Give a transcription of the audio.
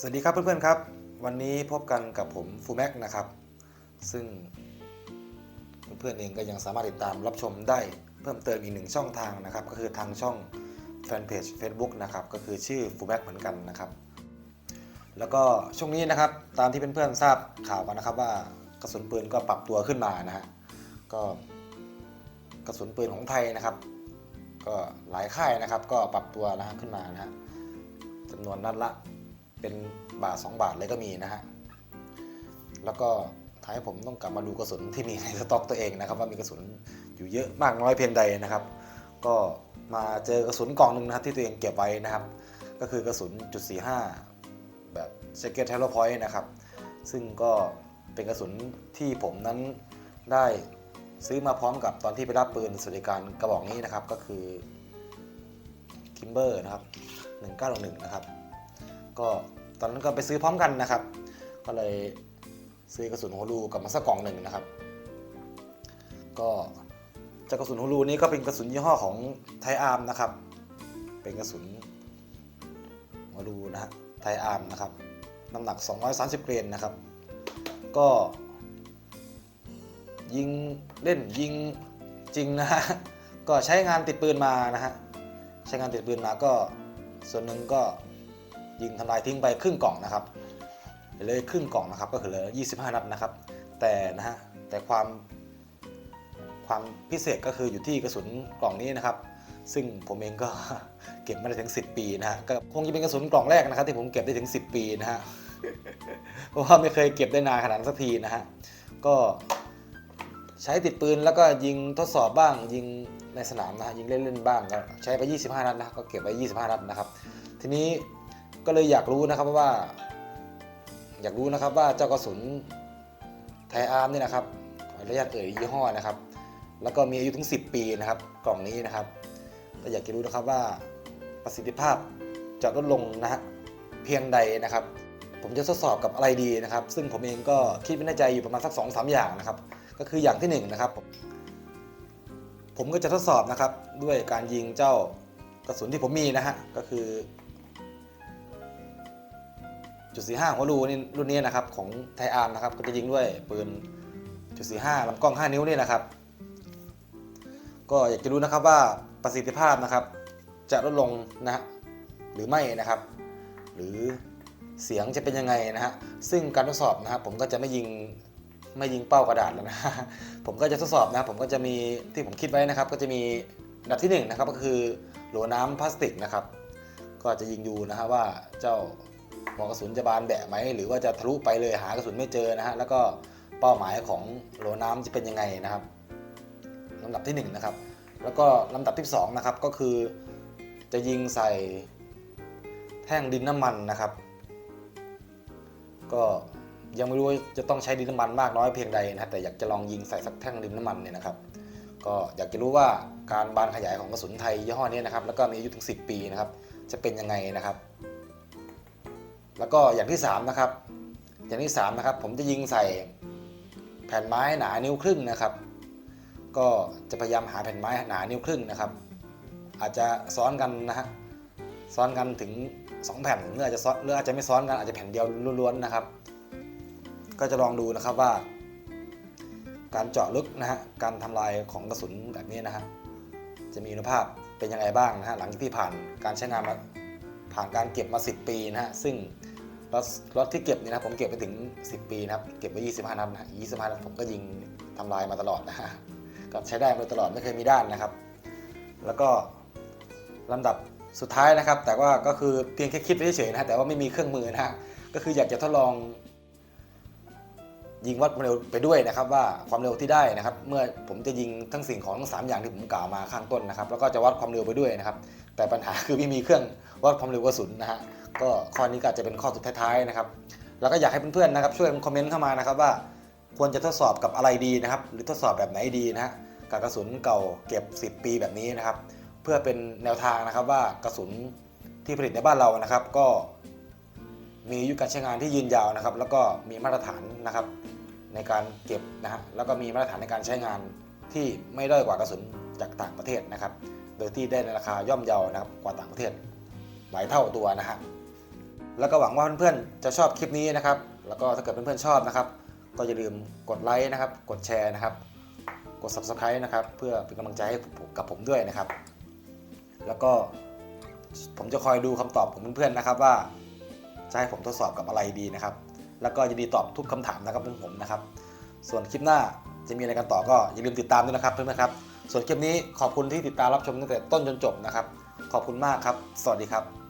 สวัสดีครับเพื่อนๆครับ วันนี้พบกันกับผมฟูแม็กนะครับ ซึ่งเพื่อนๆเองก็ยังสามารถติดตามรับชมได้เพิ่มเติมอีกหนึ่งช่องทางนะครับ ก็คือทางช่องแฟนเพจ Facebook นะครับ ก็คือชื่อฟูแม็กเหมือนกันนะครับ แล้วก็ช่วงนี้นะครับ ตามที่เพื่อนๆทราบข่าวกันนะครับว่ากระสุนปืนก็ปรับตัวขึ้นมานะฮะก็กระสุนปืนของไทยนะครับ ก็หลายค่ายนะครับก็ปรับตัวนะฮะขึ้นมานะฮะจำนวนนัดละ เป็นบาท2บาทเลยก็มีนะฮะ แล้วก็ท้ายผมต้องกลับมาดูกระสุนที่มีในสต็อกตัวเองนะครับว่ามีกระสุนอยู่เยอะมากน้อยเพียงใดนะครับ ก็มาเจอกระสุนกล่องหนึ่งนะครับที่ตัวเองเก็บไว้นะครับ ก็คือกระสุนจุด45แบบ Secret Halo Point นะครับ ซึ่งก็เป็นกระสุนที่ผมนั้นได้ซื้อมาพร้อมกับตอนที่ไปรับปืนสวัสดิการกระบอกนี้นะครับก็คือ Kimber นะครับ1911นะครับ ก็ตอนนั้นก็ไปซื้อพร้อมกันนะครับ ก็เลยซื้อกระสุนฮูลูกลับมาสักกล่องหนึ่งนะครับ ก็จากกระสุนฮูลูนี้ก็เป็นกระสุนยี่ห้อของไทอาร์มนะครับ เป็นกระสุนฮูลูนะฮะไทอาร์มนะครับน้ำหนัก 230 เกรนนะครับ ก็ยิงเล่นยิงจริงนะฮะก็ใช้งานติดปืนมานะฮะใช้งานติดปืนมาก็ส่วนหนึ่งก็ ยิงทำลายทิ้งไปครึ่งกล่องนะครับเลยครึ่งกล่องนะครับก็คือเหลือ 25 นัดนะครับ แต่นะฮะแต่ความความพิเศษก็คืออยู่ที่กระสุนกล่องนี้นะครับ ซึ่งผมเองก็เก็บมาได้ถึง 10 ปีนะฮะก็คงจะเป็นกระสุนกล่องแรกนะครับที่ผมเก็บได้ถึง 10 ปีนะฮะเพราะว่าไม่เคยเก็บได้นานขนาดสักทีนะฮะก็ใช้ติดปืนแล้วก็ยิงทดสอบบ้างยิงในสนามนะฮะยิงเล่นๆบ้างก็ใช้ไป 25 นัดนะก็เก็บไว้ 25 นัดนะครับ ทีนี้ ก็เลยอยากรู้นะครับว่า อยากรู้นะครับว่าเจ้ากระสุนไทอาร์มนี่นะครับขออนุญาตเอ่ยยี่ห้อนะครับ แล้วก็มีอายุถึง 10 ปีนะครับ กล่องนี้นะครับก็อยากจะรู้นะครับว่าประสิทธิภาพจะลดลงนะฮะเพียงใดนะครับ ผมจะทดสอบกับอะไรดีนะครับ ซึ่งผมเองก็คิดไว้ในใจอยู่ประมาณสัก2อสอย่างนะครับ ก็คืออย่างที่1นงนะครับผมผมก็จะทดสอบนะครับด้วยการยิงเจ้ากระสุนที่ผมมีนะฮะก็คือ จุดสี่ห้าหัวรูนี่รุ่นนี้นะครับของไทอาร์มนะครับก็จะยิงด้วยปืนจุดสี่ห้าลำกล้อง 5 นิ้วนี่นะครับ ก็อยากจะรู้นะครับว่าประสิทธิภาพนะครับ จะลดลงนะฮะหรือไม่นะครับ หรือเสียงจะเป็นยังไงนะฮะซึ่งการทดสอบนะครับผมก็จะไม่ยิงไม่ยิงเป้ากระดาษแล้วนะผมก็จะทดสอบนะครับผมก็จะมีที่ผมคิดไว้นะครับ ก็จะมีอันดับที่หนึ่งนะครับก็คือโหลน้ำพลาสติกนะครับ ก็จะยิงดูนะฮะว่าเจ้า หัวกระสุนจะบานแบะไหมหรือว่าจะทะลุไปเลยหากระสุนไม่เจอนะฮะแล้วก็เป้าหมายของโลน้ำจะเป็นยังไงนะครับลำดับที่1นงนะครับแล้วก็ลำดับที่2นะครับก็คือ จะยิงใส่แท่งดินน้ำมันนะครับ ก็ยังไม่รู้ว่าจะต้องใช้ดินน้ำมันมากน้อยเพียงใดนะแต่อยากจะลองยิงใส่สักแท่งดินน้ำมันเนี่ยนะครับก็อยากจะรู้ว่าการบานขยายของกระสุนไทยยี่ห้อนี้นะครับแล้วก็มีอายุถึง 10 ปีนะครับจะเป็นยังไงนะครับ แล้วก็อย่างที่3นะครับอย่างที่3นะครับผมจะยิงใส่แผ่นไม้หนานิ้วครึ่งนะครับ ก็จะพยายามหาแผ่นไม้หนานิ้วครึ่งนะครับ อาจจะซ้อนกันนะฮะซ้อนกันถึง 2 แผ่นหรืออาจจะซ้อนหรืออาจจะไม่ซ้อนกันอาจจะแผ่นเดียวล้วนๆนะครับ ก็จะลองดูนะครับว่า การเจาะลึกนะฮะการทำลายของกระสุนแบบนี้นะฮะจะมีคุณภาพเป็นยังไงบ้างนะฮะหลังจากที่ผ่านการใช้งานมา ผ่านการเก็บมา 10 ปีนะฮะซึ่งรถรถที่เก็บเนี่ยนะผมเก็บไปถึง 10 ปีนะครับเก็บไว้25นัดนะ25นัดผมก็ยิงทำลายมาตลอดนะฮะก็ใช้ได้มาตลอดไม่เคยมีด้านนะครับ แล้วก็ลำดับสุดท้ายนะครับ แต่ว่าก็คือเพียงแค่คิดไว้เฉยๆนะฮะแต่ว่าไม่มีเครื่องมือนะฮะก็คืออยากจะทดลอง ยิงวัดความเร็วไปด้วยนะครับว่าความเร็วที่ได้นะครับ เมื่อผมจะยิงทั้งสิ่งของทั้งสามอย่างที่ผมกล่าวมาข้างต้นนะครับแล้วก็จะวัดความเร็วไปด้วยนะครับ แต่ปัญหาคือไม่มีเครื่องวัดความเร็วกระสุนนะฮะก็ข้อนี้ก็จจะเป็นข้อสุดท้ายๆนะครับแล้วก็อยากให้เพื่อนๆนะครับช่วยคอมเมนต์เข้ามานะครับว่า ควรจะทดสอบกับอะไรดีนะครับ หรือทดสอบแบบไหนดีนะฮะกับกระสุนเก่าเก็บ 10 ปีแบบนี้นะครับ เพื่อเป็นแนวทางนะครับว่ากระสุนที่ผลิตในบ้านเรานะครับก็มีอายุการใช้งานที่ยืนยาวนะครับ แล้วก็มีมาตรฐานนะครับ ในการเก็บนะฮะแล้วก็มีมาตรฐานในการใช้งานที่ไม่ด้อยกว่ากระสุนจากต่างประเทศนะครับ โดยที่ได้ในราคาย่อมเยานะครับกว่าต่างประเทศหลายเท่าตัวนะฮะแล้วก็หวังว่าเพื่อนๆจะชอบคลิปนี้นะครับ แล้วก็ถ้าเกิดเพื่อนๆชอบนะครับ ก็อย่าลืมกดไลค์นะครับ กดแชร์นะครับ กด subscribe นะครับ เพื่อเป็นกำลังใจให้กับผมด้วยนะครับ แล้วก็ผมจะคอยดูคำตอบของเพื่อนๆนะครับว่าจะให้ผมทดสอบกับอะไรดีนะครับ แล้วก็ยินดีตอบทุกคำถามนะครับเพื่อนผมนะครับ ส่วนคลิปหน้าจะมีอะไรกันต่อก็อย่าลืมติดตามด้วยนะครับเพื่อนๆครับ ส่วนคลิปนี้ขอบคุณที่ติดตามรับชมตั้งแต่ต้นจนจบนะครับ ขอบคุณมากครับ สวัสดีครับ